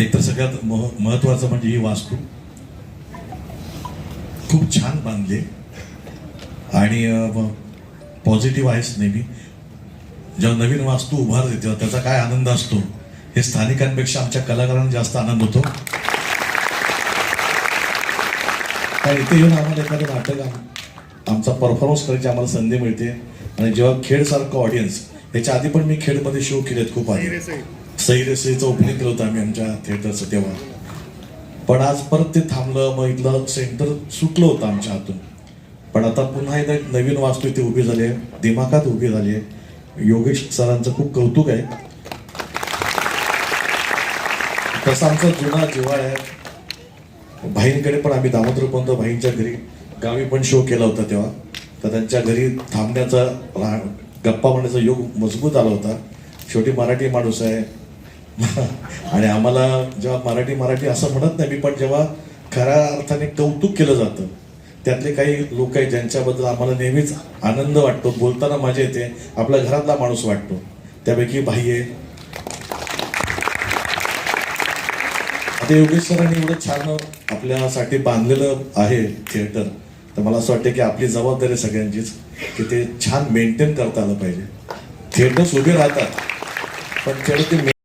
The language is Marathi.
एकतर सगळ्यात महत्वाचं म्हणजे ही वास्तू. खूप छान बांधली. आणि पॉझिटिव्ह आहेच नेहमी. जेव्हा नवीन वास्तू उभारते तेव्हा त्याचा काय आनंद असतो हे स्थानिकांपेक्षा आमच्या कलाकारांना जास्त आनंद होतो. इथे येऊन आम्हाला एखादं नाटक आमचा परफॉर्मन्स करायची आम्हाला संधी मिळते. आणि जेव्हा खेळसारखं ऑडियन्स याच्या आधी पण मी खेळमध्ये शो केलेत खूप आहे सईरेसईचं ओपनिंग केलं होतं आम्ही आमच्या थिएटरचं तेव्हा. पण आज परत ते थांबलं मग इथलं सेंटर सुटलं होतं आमच्या हातून. पण आता पुन्हा एकदा एक नवीन वास्तू इथे उभी झाली आहे दिमाखात उभी झाली आहे. योगेश सरांचं खूप कौतुक आहे. तसा आमचा जुना जिव्हाळ आहे. भाईंकडे पण आम्ही दामोदरपंत भाईंच्या घरी गावी पण शो केला होता तेव्हा. तर त्यांच्या घरी थांबण्याचा रा- गप्पा म्हणण्याचा योग मजबूत आला होता. शेवटी मराठी माणूस आहे. आणि आम्हाला जेव्हा मराठी मराठी असं म्हणत नाही मी पण जेव्हा खऱ्या अर्थाने कौतुक केलं जातं त्यातले काही लोक आहेत ज्यांच्याबद्दल आम्हाला नेहमीच आनंद वाटतो बोलताना मजा येते आपल्या घरातला माणूस वाटतो. त्यापैकी भाई आहे. आता योगेश सरांनी एवढं छान आपल्यासाठी बांधलेलं आहे थिएटर तर मला असं वाटतं की आपली जबाबदारी सगळ्यांचीच की ते छान मेंटेन करता आलं पाहिजे. थिएटर्स उभे राहतात पण ते